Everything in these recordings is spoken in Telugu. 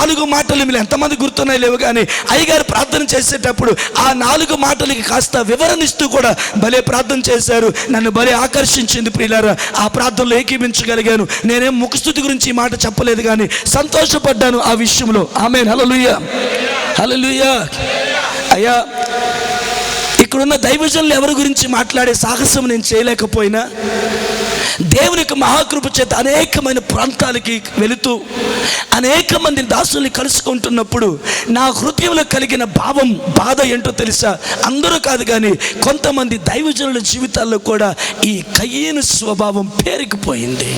నాలుగు మాటలు మీరు ఎంతమంది గుర్తున్నాయి లేవు కానీ అయ్యగారు ప్రార్థన చేసేటప్పుడు ఆ నాలుగు మాటలకి కాస్త వివరణిస్తూ కూడా భలే ప్రార్థన చేశారు. నన్ను భలే ఆకర్షించింది ప్రియులారా. ఆ ప్రార్థనలో ఏకీపించగలిగాను నేనేం ముఖస్థుతి గురించి ఈ మాట చెప్పలేదు కానీ సంతోషపడ్డాను ఆ విషయంలో. ఆమె హలలుయ హలలుయ అయ్యా ఇక్కడున్న దైవజనులు ఎవరి గురించి మాట్లాడే సాహసం నేను చేయలేకపోయినా? దేవునికి మహాకృప చేత అనేకమైన ప్రాంతాలకి వెళుతూ అనేక మంది దాసుల్ని కలుసుకుంటున్నప్పుడు నా హృదయంలో కలిగిన భావం బాధ ఏంటో తెలుసా? అందరూ కాదు కానీ కొంతమంది దైవజనుల జీవితాల్లో కూడా ఈ కయ్యేను స్వభావం పేరుకుపోయింది.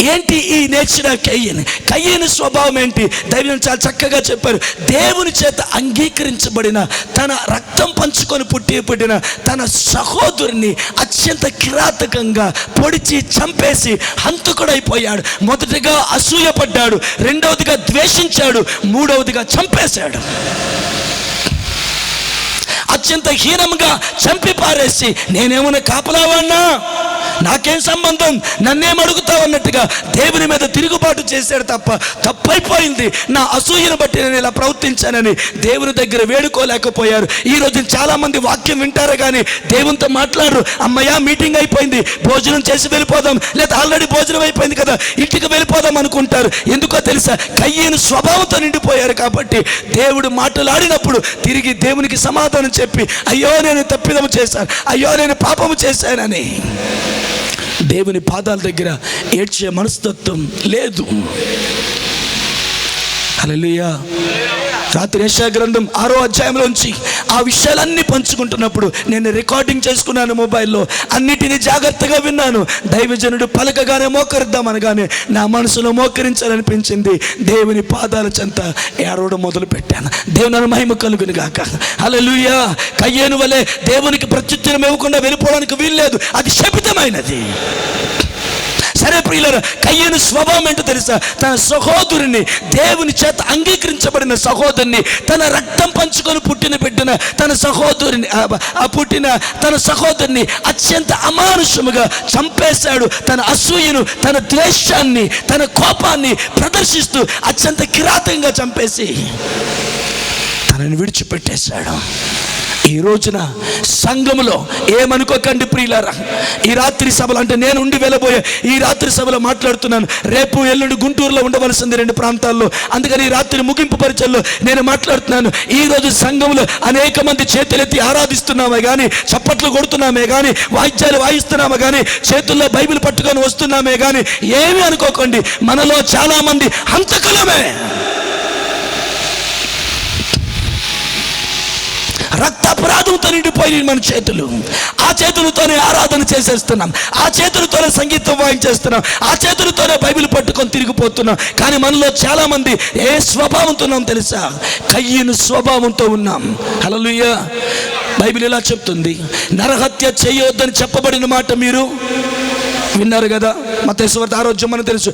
ఏంటి ఈ నేచర్ ఆఫ్ కయ్యన్ కయ్యని స్వభావం ఏంటి? దైవం చాలా చక్కగా చెప్పారు. దేవుని చేత అంగీకరించబడిన తన రక్తం పంచుకొని పుట్టి పుట్టిన తన సహోదరుని అత్యంత కిరాతకంగా పొడిచి చంపేసి హంతకుడైపోయాడు మొదటిగా అసూయపడ్డాడు రెండవదిగా ద్వేషించాడు. మూడవదిగా చంపేశాడు. అత్యంత హీనంగా చంపి పారేసి నేనేమైనా కాపలావాడినా నాకేం సంబంధం? నన్నేం అడుగుతావు అన్నట్టుగా దేవుని మీద తిరుగుబాటు చేశాడు తప్ప తప్పైపోయింది. నా అసూయను బట్టి నేను ఇలా ప్రవర్తించానని దేవుని దగ్గర వేడుకోలేకపోయారు. ఈ రోజు చాలామంది వాక్యం వింటారు కానీ దేవునితో మాట్లాడరు. అమ్మయ్యా మీటింగ్ అయిపోయింది. భోజనం చేసి వెళ్ళిపోదాం. లేదా ఆల్రెడీ భోజనం అయిపోయింది కదా ఇంటికి వెళ్ళిపోదాం అనుకుంటారు. ఎందుకో తెలుసా? కయ్యను స్వభావంతో నిండిపోయారు కాబట్టి దేవుడు మాట్లాడినప్పుడు తిరిగి దేవునికి సమాధానం చెప్పి అయ్యో నేను తప్పిదము చేశాను. అయ్యో నేను పాపము చేశానని. దేవుని పాదాల దగ్గర ఏడ్చే మనస్తత్వం లేదు. అలలియా రాత్రి యశా గ్రంథం ఆరో అధ్యాయంలోంచి ఆ విషయాలన్నీ పంచుకుంటున్నప్పుడు నేను రికార్డింగ్ చేసుకున్నాను మొబైల్లో. అన్నిటినీ జాగ్రత్తగా విన్నాను. దైవజనుడు పలకగానే మోకరిద్దామనగానే నా మనసులో మోకరించాలనిపించింది. దేవుని పాదాల చెంత ఏడవడం మొదలు పెట్టాను దేవుని మహిమ కలుగును గాక. హల్లెలూయా! కయ్యేను వలె దేవునికి ప్రత్యుత్తరం ఇవ్వకుండా వెళ్ళిపోవడానికి వీల్లేదు. అది శపితమైనది. సరే ప్రియులరు కయ్యను స్వభావం ఏంటో తెలుసా? తన సహోదరుని దేవుని చేత అంగీకరించబడిన సహోదరుని తన రక్తం పంచుకొని పుట్టిన బిడ్డన తన సహోదరుని ఆ, ఆ పుట్టిన తన సహోదరుని అత్యంత అమానుషముగా చంపేశాడు. తన అసూయను తన ద్వేషాన్ని తన కోపాన్ని ప్రదర్శిస్తూ అత్యంత కిరాతంగా చంపేసి తనని విడిచిపెట్టేశాడు. ఈ రోజున సంఘములో ఏమనుకోకండి ప్రియులారా? ఈ రాత్రి సభలు అంటే నేను ఉండి వెళ్ళబోయే ఈ రాత్రి సభలో మాట్లాడుతున్నాను. రేపు ఎల్లుండి గుంటూరులో ఉండవలసింది రెండు ప్రాంతాల్లో. అందుకని ఈ రాత్రి ముగింపు పరిచయంలో నేను మాట్లాడుతున్నాను. ఈ రోజు సంఘంలో అనేక మంది చేతులెత్తి ఆరాధిస్తున్నామే కానీ చప్పట్లు కొడుతున్నామే కానీ వాయిద్యాలు వాయిస్తున్నామే కానీ చేతుల్లో బైబిల్ పట్టుకొని వస్తున్నామే కానీ ఏమీ అనుకోకండి. మనలో చాలా మంది రక్త అపరాధంతో నిండిపోయి మన చేతులు. ఆ చేతులతోనే ఆరాధన చేసేస్తున్నాం. ఆ చేతులతోనే సంగీతం వాయించేస్తున్నాం. ఆ చేతులతోనే బైబిల్ పట్టుకొని తిరిగిపోతున్నాం. కానీ మనలో చాలా మంది ఏ స్వభావంతో ఉన్నాం తెలుసా? కయ్యను స్వభావంతో ఉన్నాం. హలలుయ్య బైబిల్ ఇలా చెప్తుంది? నరహత్య చేయొద్దని చెప్పబడిన మాట మీరు? విన్నారు కదా? మతేశ్వర ఆరోగ్యం అని తెలుసు.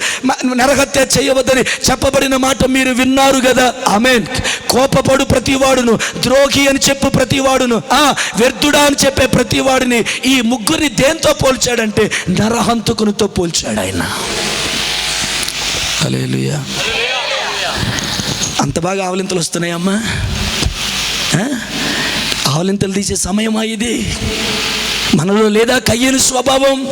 నరహత్య చేయవద్దని చెప్పబడిన మాట మీరు విన్నారు కదా? ఆమెన్. కోపపడు ప్రతివాడును ద్రోహి అని చెప్పు ప్రతివాడును ఆ వ్యర్థుడా అని చెప్పే ప్రతివాడిని ఈ ముగ్గురిని దేంతో పోల్చాడంటే నరహంతకునితో పోల్చాడు ఆయన. హల్లెలూయా. అంత బాగా ఆవలింతలు వస్తున్నాయమ్మా. ఆవలింతలు తీసే సమయమా ఇది? మనలో లేదా కయ్యని స్వభావం?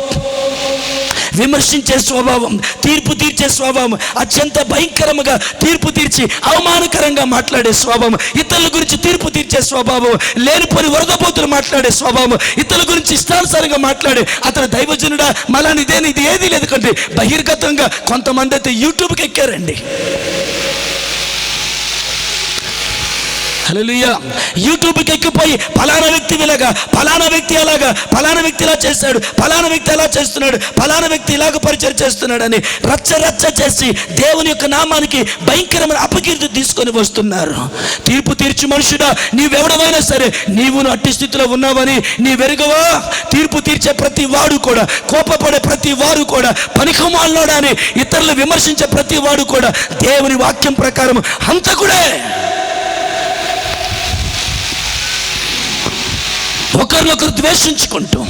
విమర్శించే స్వభావం తీర్పు తీర్చే స్వభావం అత్యంత భయంకరంగా తీర్పు తీర్చి అవమానకరంగా మాట్లాడే స్వభావం ఇతరుల గురించి తీర్పు తీర్చే స్వభావం లేనిపోని వరదపోతులు మాట్లాడే స్వభావం ఇతరుల గురించి ఇష్టానుసారంగా మాట్లాడే అతను దైవజనుడా మలానిదేని ఇది ఏది లేదు కంటే బహిర్గతంగా కొంతమంది అయితే యూట్యూబ్కి ఎక్కారండి. హల్లెలూయా. యూట్యూబ్కి ఎక్కిపోయి ఫలానా వ్యక్తి ఇలాగా ఫలానా వ్యక్తి అలాగా ఫలానా వ్యక్తి ఇలా చేశాడు ఫలానా వ్యక్తి ఎలా చేస్తున్నాడు ఫలానా వ్యక్తి ఇలాగ పరిచయం చేస్తున్నాడని రచ్చ రచ్చ చేసి దేవుని యొక్క నామానికి భయంకరమైన అపకీర్తి తీసుకొని వస్తున్నారు. తీర్పు తీర్చి మనుషుడా నీవెవడమైనా సరే నీవు అట్టి స్థితిలో ఉన్నావని నీ వెరుగవా? తీర్పు తీర్చే ప్రతి వాడు కూడా కోపపడే ప్రతి వారు కూడా పనికమాలనోడా అని ఇతరులు విమర్శించే ప్రతి వాడు కూడా దేవుని వాక్యం ప్రకారం హంతకుడే. ఒకరినొకరు ద్వేషించుకుంటూ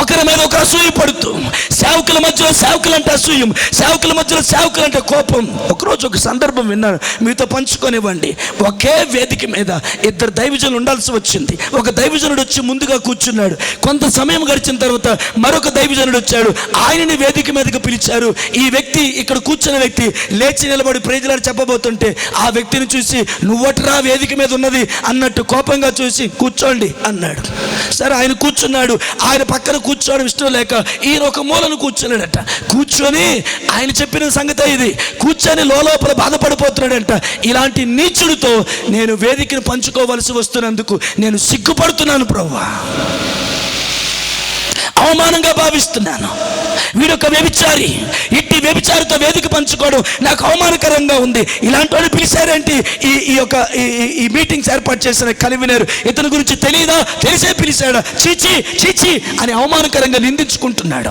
ఒకరి మీద ఒకరు అసూయ పడుతూ సేవకుల మధ్యలో సేవకులు అంటే అసూయం సేవకుల మధ్యలో సేవకులు అంటే కోపం. ఒకరోజు ఒక సందర్భం విన్నాను. మీతో పంచుకొనివ్వండి. ఒకే వేదిక మీద ఇద్దరు దైవజనులు ఉండాల్సి వచ్చింది. ఒక దైవజనుడు వచ్చి ముందుగా కూర్చున్నాడు. కొంత సమయం గడిచిన తర్వాత మరొక దైవజనుడు వచ్చాడు. ఆయనని వేదిక మీదకి పిలిచారు. ఈ వ్యక్తి ఇక్కడ కూర్చున్న వ్యక్తి లేచి నిలబడి ప్రజలు చెప్పబోతుంటే ఆ వ్యక్తిని చూసి నువ్వట్రా వేదిక మీద ఉన్నది అన్నట్టు కోపంగా చూసి కూర్చోండి అన్నాడు. సరే ఆయన కూర్చున్నాడు. ఆయన పక్కన కూర్చోవడం ఇష్టం లేక ఈయన ఒక మూలను కూర్చున్నాడట కూర్చొని ఆయన చెప్పిన సంగతి ఇది. కూర్చొని లోపల బాధపడిపోతున్నాడంట. ఇలాంటి నీచుడితో నేను వేదికను పంచుకోవలసి వస్తున్నందుకు నేను సిగ్గుపడుతున్నాను ప్రవ్వా అవమానంగా భావిస్తున్నాను. వీడొక వ్యభిచారి. ఇట్టి వ్యభిచారితో వేదిక పంచుకోవడం నాకు అవమానకరంగా ఉంది. ఇలాంటి వాళ్ళు పిలిచారేంటి? ఈ ఈ యొక్క ఈ- ఈ- మీటింగ్స్ ఏర్పాటు చేసిన కన్వీనర్. ఇతని గురించి తెలియదా తెలిసే పిలిచాడా? చీచి చీచి అని అవమానకరంగా నిందించుకుంటున్నాడు.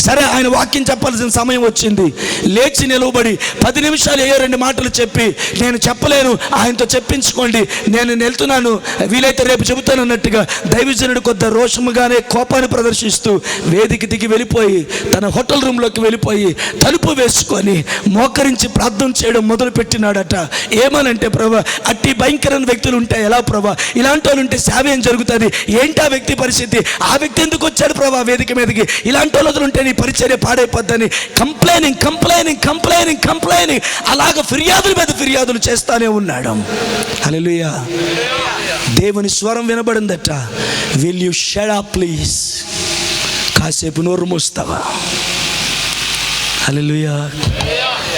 సరే ఆయన వాక్యం చెప్పాల్సిన సమయం వచ్చింది. లేచి నిలవబడి పది నిమిషాలు ఏ రెండు మాటలు చెప్పి నేను చెప్పలేను. ఆయనతో చెప్పించుకోండి. నేను వెళ్తున్నాను వీలైతే రేపు చెబుతాను అన్నట్టుగా దైవజనుడు కొంత రోషముగానే కోపాన్ని ప్రదర్శిస్తూ వేదిక దిగి వెళ్ళిపోయి తన హోటల్ రూమ్లోకి వెళ్ళిపోయి తలుపు వేసుకొని మోకరించి ప్రార్థన చేయడం మొదలు పెట్టినాడట ఏమనంటే ప్రభా అట్టి భయంకరమైన వ్యక్తులు ఉంటాయి ఎలా ప్రభా? ఇలాంటి వాళ్ళు ఉంటే సేవ ఏం జరుగుతుంది. ఏంటి ఆ వ్యక్తి పరిస్థితి? ఆ వ్యక్తి ఎందుకు వచ్చాడు ప్రభా వేదిక మీదకి? ఇలాంటి వాళ్ళు ఉంటే నీ పరిచర్య పాడైపోద్దని కంప్లైనింగ్ కంప్లైనింగ్ కంప్లైనింగ్ కంప్లైనింగ్ అలాగ ఫిర్యాదుల మీద ఫిర్యాదులు చేస్తానే ఉన్నాడు. హల్లెలూయా. దేవుని స్వరం వినబడిందట. Will you shut up please కాసేపు నోరు మూస్తావా? హల్లెలూయా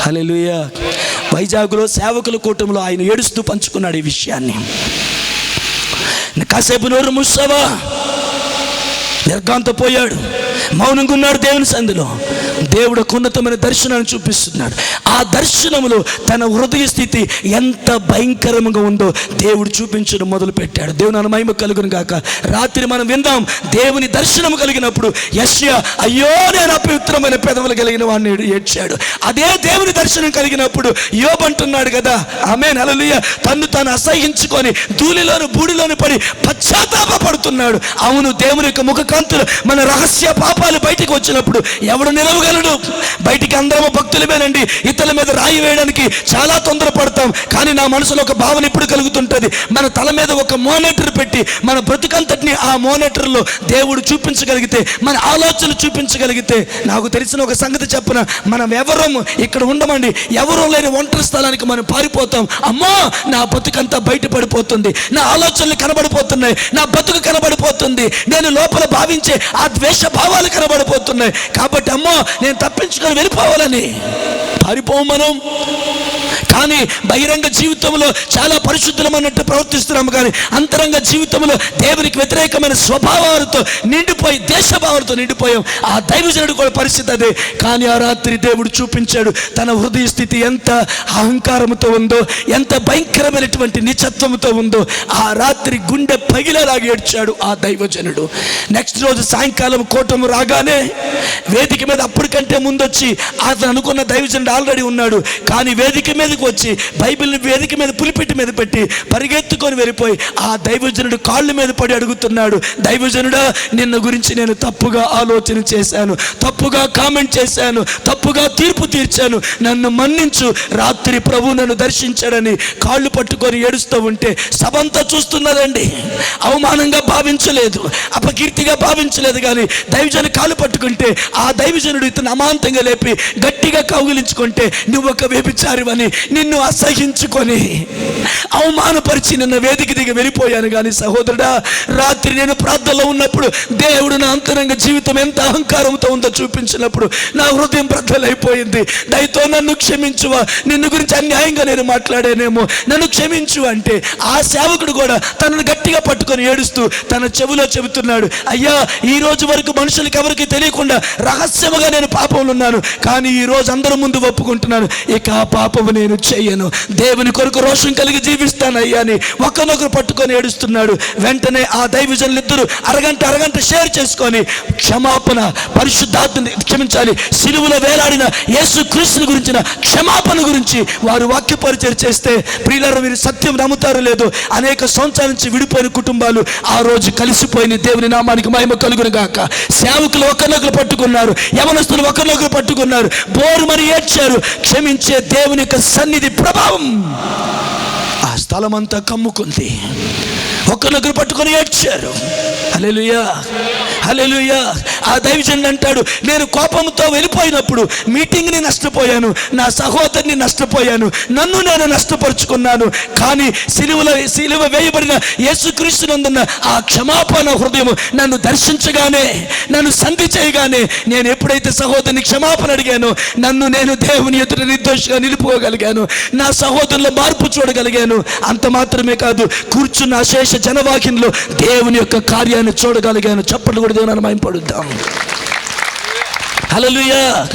హల్లెలూయా వైజాగ్లో సేవకుల కూటమిలో ఆయన ఏడుస్తూ పంచుకున్నాడు ఈ విషయాన్ని. కాసేపు నోరు మూసావా నిర్గాంత పోయాడు మౌనంగా ఉన్నాడు దేవుని సందులో. దేవుడు ఉన్నతమైన దర్శనాన్ని చూపిస్తున్నాడు. ఆ దర్శనములో తన హృదయ స్థితి ఎంత భయంకరంగా ఉందో దేవుడు చూపించడం మొదలు పెట్టాడు దేవుని అనుమహిమ మహిమ కలుగును గాక. రాత్రి మనం విందాం. దేవుని దర్శనం కలిగినప్పుడు యశ్య అయ్యో నేను అపవిత్రమైన పెదవులు కలిగిన వాడిని ఏడ్చాడు. అదే దేవుని దర్శనం కలిగినప్పుడు యోబంటున్నాడు కదా ఆమె నలలుయ తన్ను తాను అసహించుకొని ధూళిలోను బూడిలోను పడి పశ్చాత్తాప పడుతున్నాడు అవును దేవుని యొక్క ముఖకాంతులు మన రహస్య పాపాలు బయటికి వచ్చినప్పుడు ఎవడు నిలవగలడు బయటికి అందరము భక్తులమేనండి. ఇతరుల మీద రాయి వేయడానికి చాలా తొందరపడతాం. కానీ నా మనసులో ఒక భావన ఇప్పుడు కలుగుతుంటుంది. మన తల మీద ఒక మోనిటర్ పెట్టి మన బ్రతుకంతటిని ఆ మోనిటర్లో దేవుడు చూపించగలిగితే మన ఆలోచనలు చూపించగలిగితే నాకు తెలిసిన ఒక సంగతి చెప్పన? మనం ఎవరం ఇక్కడ ఉండమండి. ఎవరూ లేని ఒంటరి స్థలానికి మనం పారిపోతాం. అమ్మో నా బతుకంతా బయటపడిపోతుంది. నా ఆలోచనలు కనబడిపోతున్నాయి. నా బతుకు కనబడిపోతుంది. నేను లోపల భావించే ఆ ద్వేష భావాలు కనబడిపోతున్నాయి. కాబట్టి అమ్మో నేను తప్పించుకొని వెళ్ళిపోవాలని. పారిపోం మనం కానీ బహిరంగ జీవితంలో చాలా పరిశుద్ధమన్నట్టు ప్రవర్తిస్తున్నాము కానీ అంతరంగ జీవితంలో దేవునికి వ్యతిరేకమైన స్వభావాలతో నిండిపోయి దేశభావాలతో నిండిపోయాం. ఆ దైవజనుడు కూడా పరిస్థితి అదే. కానీ ఆ రాత్రి దేవుడు చూపించాడు తన హృదయ స్థితి ఎంత అహంకారంతో ఉందో ఎంత భయంకరమైనటువంటి నిచత్వంతో ఉందో ఆ రాత్రి గుండె పగిలేలాగా ఏడ్చాడు ఆ దైవజనుడు. నెక్స్ట్ రోజు సాయంకాలం కూటమి రాగానే వేదిక మీద అప్పటికంటే ముందొచ్చి అతను అనుకున్న దైవజనుడు ఆల్రెడీ ఉన్నాడు. కానీ వేదిక మీద మీదకి వచ్చి బైబిల్ని వేదిక మీద పులిపెట్టి మీద పెట్టి పరిగెత్తుకొని వెళ్ళిపోయి ఆ దైవజనుడు కాళ్ళ మీద పడి అడుగుతున్నాడు దైవజనుడా నిన్న గురించి నేను తప్పుగా ఆలోచన చేశాను తప్పుగా కామెంట్ చేశాను తప్పుగా తీర్పు తీర్చాను. నన్ను మన్నించు. రాత్రి ప్రభు నన్ను దర్శించాడని కాళ్ళు పట్టుకొని ఏడుస్తూ ఉంటే సభంతా చూస్తున్నదండి. అవమానంగా భావించలేదు అపకీర్తిగా భావించలేదు కానీ దైవజను కాళ్ళు పట్టుకుంటే ఆ దైవజనుడు ఇతను అమాంతంగా లేపి గట్టిగా కౌగిలించుకుంటే నువ్వు ఒక వ్యభిచారివని నిన్ను అసహించుకొని అవమానపరిచి నిన్న వేదిక దిగి వెళ్ళిపోయాను కానీ సహోదరుడా రాత్రి నేను ప్రార్థనలో ఉన్నప్పుడు దేవుడు నా అంతరంగ జీవితం ఎంత అహంకారంతో ఉందో చూపించినప్పుడు నా హృదయం బ్రద్దలైపోయింది దయతో నన్ను క్షమించువా నిన్ను గురించి అన్యాయంగా నేను మాట్లాడానేమో నన్ను క్షమించు అంటే ఆ సేవకుడు కూడా తనను గట్టిగా పట్టుకొని ఏడుస్తూ తన చెవిలో చెబుతున్నాడు అయ్యా ఈ రోజు వరకు మనుషులకు ఎవరికి తెలియకుండా రహస్యముగా నేను పాపంలో ఉన్నాను కానీ ఈ రోజు అందరి ముందు ఒప్పుకుంటున్నాను ఇక ఆ పాపము నేను చెయ్యను దేవుని కొరకు రోషం కలిగి జీవిస్తానయ్యా అని ఒకనొకరు పట్టుకొని ఏడుస్తున్నాడు. వెంటనే ఆ దైవజనులు ఇద్దరు అరగంట అరగంట షేర్ చేసుకొని క్షమాపణ పరిశుద్ధాత్మని క్షమించాలి. సిలువలో వేలాడిన యేసు క్రీస్తుని గురించిన క్షమాపణ గురించి వారు వాక్య పరిచయం చేస్తే ప్రియులారా మీరు సత్యం నమ్ముతారు లేదు అనేక సంవత్సరాల నుంచి విడిపోయిన కుటుంబాలు ఆ రోజు కలిసిపోయిన దేవుని నామానికి మహిమ కలుగును గాక సేవకులు ఒకరినొకరు పట్టుకున్నారు. యవనస్తులు ఒకరినొకరు పట్టుకున్నారు. బోరు మరి ఏడ్చారు. క్షమించే దేవుని యొక్క సన్నిధి ప్రభావం. ఆ స్థలం అంతా కమ్ముకుంది ఒకరినొకరు పట్టుకొని ఏడ్చారు. Alleluia hallelujah. ఆ దైవజనుడు అంటాడు నేను కోపంతో వెళ్ళిపోయినప్పుడు మీటింగ్ని నష్టపోయాను నా సహోదరిని నష్టపోయాను నన్ను నేను నష్టపరుచుకున్నాను కానీ సిలువలో సిలువ వేయబడిన యేసుక్రీస్తునందున్న ఆ క్షమాపణ హృదయం నన్ను దర్శించగానే నన్ను సంధి చేయగానే నేను ఎప్పుడైతే సహోదరిని క్షమాపణ అడిగానో నన్ను నేను దేవుని ఎదుట నిర్దోషిగా నిలుపుకోగలిగాను నా సహోదరుల మార్పు చూడగలిగాను. అంత మాత్రమే కాదు కూర్చున్న అశేష జనవాక్యంలో దేవుని యొక్క కార్యాన్ని చూడగలిగాను. చప్పట్లు కూడా దేవుని మయంపడుద్దాం హలలుయా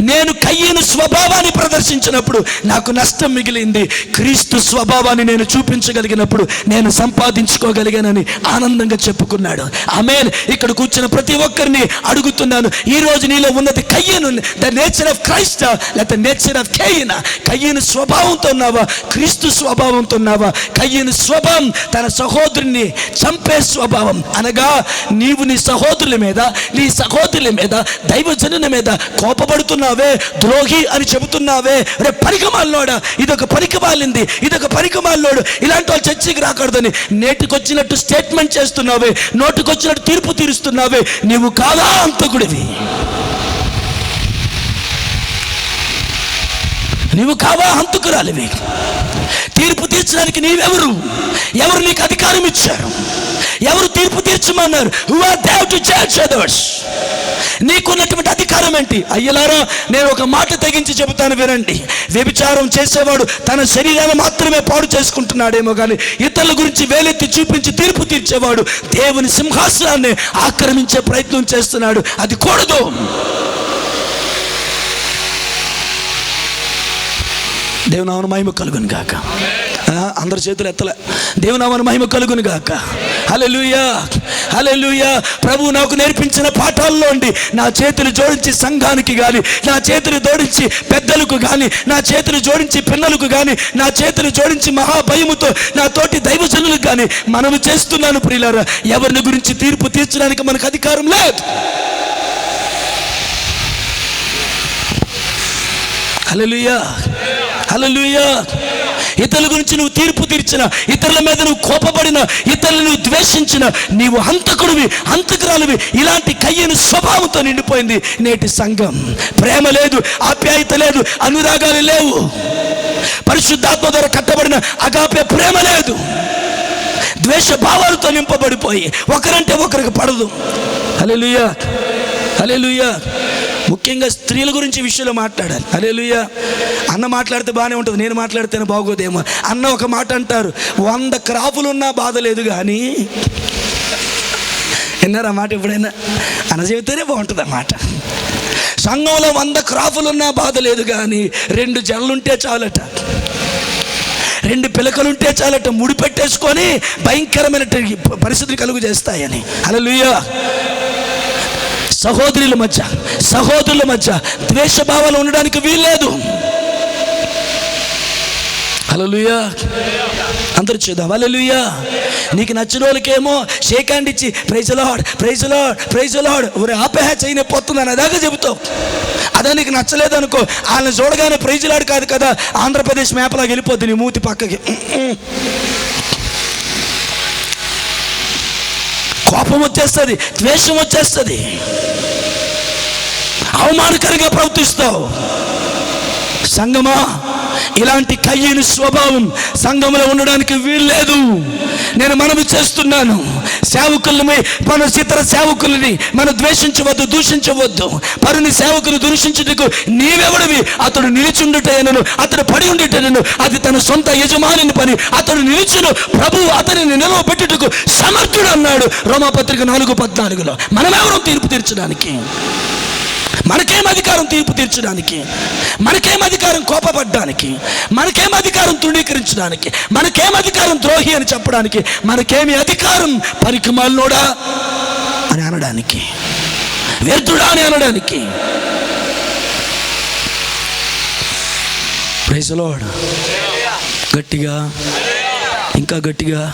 నేను కయ్యను స్వభావాన్ని ప్రదర్శించినప్పుడు నాకు నష్టం మిగిలింది. క్రీస్తు స్వభావాన్ని నేను చూపించగలిగినప్పుడు నేను సంపాదించుకోగలిగానని ఆనందంగా చెప్పుకున్నాడు. ఆమెన్. ఇక్కడ కూర్చున్న ప్రతి ఒక్కరిని అడుగుతున్నాను. ఈ రోజు నీలో ఉన్నది కయ్యను ద నేచర్ ఆఫ్ క్రైస్ట్ లేకపోతే నేచర్ ఆఫ్ కయ్యన కయ్యను స్వభావంతో ఉన్నావా? క్రీస్తు స్వభావంతో ఉన్నావా? కయ్యను స్వభావం తన సహోదరుని చంపే స్వభావం. అనగా నీవు నీ సహోదరుల మీద నీ సహోదరుల మీద దైవజనుల మీద కోపపడుతున్నావే ద్రోహి అని చెబుతున్నావే. రే పరికమాల్లోడా ఇదొక పరికమాలింది ఇదొక పరికమాల్లోడు ఇలాంటి వాళ్ళు చర్చికి రాకూడదని నేటికొచ్చినట్టు స్టేట్మెంట్ చేస్తున్నావే నోటికొచ్చినట్టు తీర్పు తీరుస్తున్నావే నీవు కాదా అంతకుడివి? నీవు కావా హంతుకురాలివి తీర్పు తీర్చడానికి నీవెవరు? ఎవరు నీకు అధికారం ఇచ్చారు? ఎవరు తీర్పు తీర్చమన్నారు. Who are they to judge others నీకున్నటువంటి అధికారం ఏంటి? అయ్యలారా నేను ఒక మాట తెగించి చెబుతాను వినండి. వ్యభిచారం చేసేవాడు తన శరీరాన్ని మాత్రమే పాడు చేసుకుంటున్నాడేమో కానీ ఇతరుల గురించి వేలెత్తి చూపించి తీర్పు తీర్చేవాడు దేవుని సింహాసనాన్ని ఆక్రమించే ప్రయత్నం చేస్తున్నాడు. అది కూడదు. దేవునామన మహిమ కలుగును కాక అందరి చేతులు ఎత్తలే. దేవునామని మహిమ కలుగును గాక. హల్లెలూయా. హల్లెలూయా. ప్రభు నాకు నేర్పించిన పాఠాల్లోండి నా చేతులు జోడించి సంఘానికి కానీ నా చేతులు జోడించి పెద్దలకు కానీ నా చేతులు జోడించి పిల్లలకు కానీ నా చేతులు జోడించి మహాభయముతో నా తోటి దైవజనులకు కానీ మనము చేస్తున్నాను ప్రియులారా. ఎవరిని గురించి తీర్పు తీర్చడానికి మనకు అధికారం లేదు. Hello hallelujah. ఇతరుల గురించి నువ్వు తీర్పు తీర్చిన ఇతరుల మీద నువ్వు కోపపడిన ఇతరులను నువ్వు ద్వేషించిన నీవు హంతకుడివి హంతకురాలివి. ఇలాంటి కయ్యని స్వభావంతో నిండిపోయింది నేటి సంఘం. ప్రేమ లేదు ఆప్యాయత లేదు అనురాగాలు లేవు. పరిశుద్ధాత్మ ద్వారా కట్టబడిన అగాపే ప్రేమ లేదు. ద్వేష భావాలతో నింపబడిపోయి ఒకరంటే ఒకరికి పడదు. హల్లెలూయా. హల్లెలూయా. ముఖ్యంగా స్త్రీల గురించి విషయంలో మాట్లాడాలి. హల్లెలూయా. అన్న మాట్లాడితే బాగానే ఉంటుంది నేను మాట్లాడితేనే బాగోదేమో. అన్న ఒక మాట అంటారు వంద క్రాపులున్నా బాధ లేదు కానీ విన్నారా మాట ఎప్పుడైనా? అన్న చెబితేనే బాగుంటుంది అన్నమాట సంఘంలో వంద క్రాపులున్నా బాధ లేదు కానీ రెండు జల్లుంటే చాలట. రెండు పిలకలుంటే చాలట ముడి పెట్టేసుకొని భయంకరమైన పరిస్థితులు కలుగు చేస్తాయని. హల్లెలూయా. సహోదరుల మధ్య సహోదరుల మధ్య ద్వేషభావాలు ఉండడానికి వీల్లేదు. హల్లెలూయా. అందరూ చూద్దాం. హల్లెలూయా. నీకు నచ్చిన వాళ్ళకేమో షేక్ హ్యాండ్ ఇచ్చి praise lord praise lord praise lord ఒరే ఆపేహ చేయని అని అదాకా చెబుతావు. అదే నీకు నచ్చలేదు అనుకో వాళ్ళని చూడగానే ప్రైజ్ లాడ్ కాదు కదా ఆంధ్రప్రదేశ్ మేపలాగా వెళ్ళిపోద్ది నీ మూతి పక్కకి. కోపం వచ్చేస్తుంది ద్వేషం వచ్చేస్తుంది. అవమానకరంగా ప్రవర్తిస్తావు. సంగమా? ఇలాంటి కయ్యని స్వభావం సంఘంలో ఉండడానికి వీల్లేదు. నేను మనవి చేస్తున్నాను. సేవకుల్ని మన ఇతర సేవకులని మనం ద్వేషించవద్దు దూషించవద్దు. పరుని సేవకుని దూషించుటకు నీవెవడివి? అతడు నిలిచుండుటను అతడు పడి ఉండుటను అది తన సొంత యజమానిని పని అతడు నిలిచును ప్రభు అతనిని నిలవబెట్టుటకు సమర్థుడు అన్నాడు రోమాపత్రిక నాలుగు పద్నాలుగులో మనమెవరో తీర్పు తీర్చడానికి? మనకేం అధికారం తీర్పు తీర్చడానికి? మనకేం అధికారం కోపపడ్డానికి? మనకేం అధికారం తృణీకరించడానికి? మనకేం అధికారం ద్రోహి అని చెప్పడానికి? మనకేమి అధికారం పరికమాలనోడా? అని అనడానికి. వ్యర్థుడా అని అనడానికి. ప్రైసలోడ్ గట్టిగా ఇంకా గట్టిగా.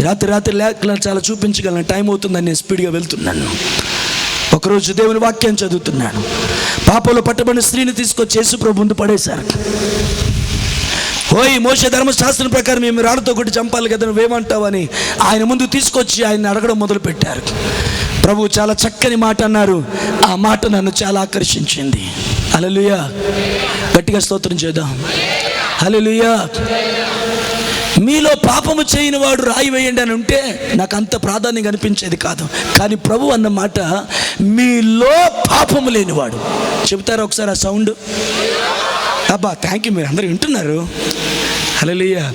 రాత్రి రాత్రి లేఖలు చాలా చూపించగలను. టైం అవుతుందని నేను స్పీడ్గా వెళ్తున్నాను. ఒకరోజు దేవుని వాక్యం చదువుతున్నాను. పాపంలో పట్టబడిన స్త్రీని తీసుకొచ్చి యేసు ప్రభు ముందు పడేశారు ఓయ్ మోస ధర్మశాస్త్రం ప్రకారం మేము రాళ్ళతో కొట్టి చంపాలి కదా నువ్వేమంటావని ఆయన ముందు తీసుకొచ్చి ఆయన అడగడం మొదలు పెట్టారు ప్రభు చాలా చక్కని మాట అన్నారు. ఆ మాట నన్ను చాలా ఆకర్షించింది. అలలుయా గట్టిగా స్తోత్రం చేద్దాం. అలలుయా మీలో పాపము చేయని వాడు రాయి వేయండి అని ఉంటే నాకు అంత ప్రాధాన్యం అనిపించేది కాదు. కానీ ప్రభు అన్నమాట మీలో పాపము లేనివాడు. చెబుతారా ఒకసారి ఆ సౌండ్? అబ్బా థ్యాంక్ యూ మీరు అందరూ వింటున్నారు. హల్లెలూయా.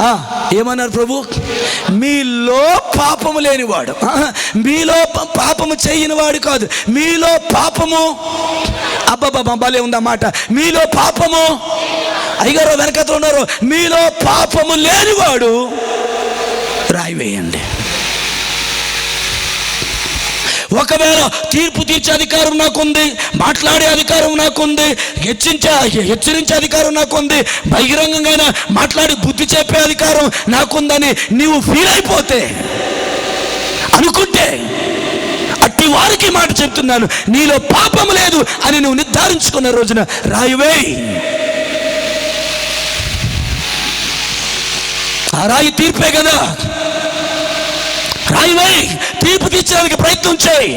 ఆ, ఏమన్నారు ప్రభు? మీలో పాపము లేనివాడు. మీలో పాపము చేయని వాడు కాదు. మీలో పాపము. అబ్బాబా భలే ఉందన్నమాట మీలో పాపము. అయ్యగారు వెనకతో ఉన్నారు. మీలో పాపము లేనివాడు రాయివేయండి. ఒకవేళ తీర్పు తీర్చే అధికారం నాకుంది మాట్లాడే అధికారం నాకుంది హెచ్చించే హెచ్చరించే అధికారం నాకుంది బహిరంగంగా మాట్లాడి బుద్ధి చెప్పే అధికారం నాకుందని నీవు ఫీల్ అయిపోతే అనుకుంటే అట్టి వారికి మాట చెప్తున్నాను. నీలో పాపం లేదు అని నువ్వు నిర్ధారించుకున్న రోజున రాయివే ఆ రాయి తీర్పే కదా. రాయివై తీర్పు తీర్చడానికి ప్రయత్నం చేయి.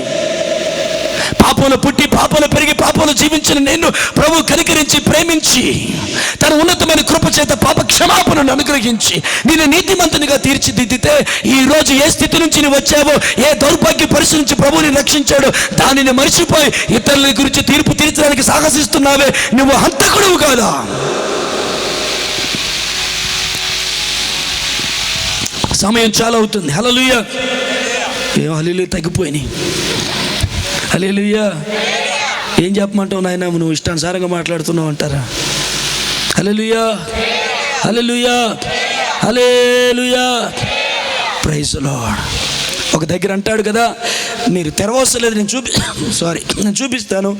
పాపంలో పుట్టి పాపంలో పెరిగి పాపంలో జీవించిన నిన్ను ప్రభు కనికరించి ప్రేమించి తన ఉన్నతమైన కృప చేత పాప క్షమాపణను అనుగ్రహించి నేను నీతిమంతునిగా తీర్చిదిద్దితే ఈ రోజు ఏ స్థితి నుంచి నువ్వు వచ్చావో ఏ దౌర్భాగ్య పరిస్థితి నుంచి ప్రభుని రక్షించాడు దానిని మర్చిపోయి ఇతరుల గురించి తీర్పు తీర్చడానికి సాహసిస్తున్నావే నువ్వు హంతకుడువు కాదా? సమయం చాలా అవుతుంది హలలుయ ఏం హలీలు తగ్గిపోయినాయి. హలేలుయ ఏం చెప్పమంటావు నాయన నువ్వు ఇష్టానుసారంగా మాట్లాడుతున్నావు అంటారా? Hallelujah hallelujah hallelujah praise lord ఒక దగ్గర అంటాడు కదా మీరు తెరవసలేదు నేను చూపి సారీ నేను చూపిస్తాను.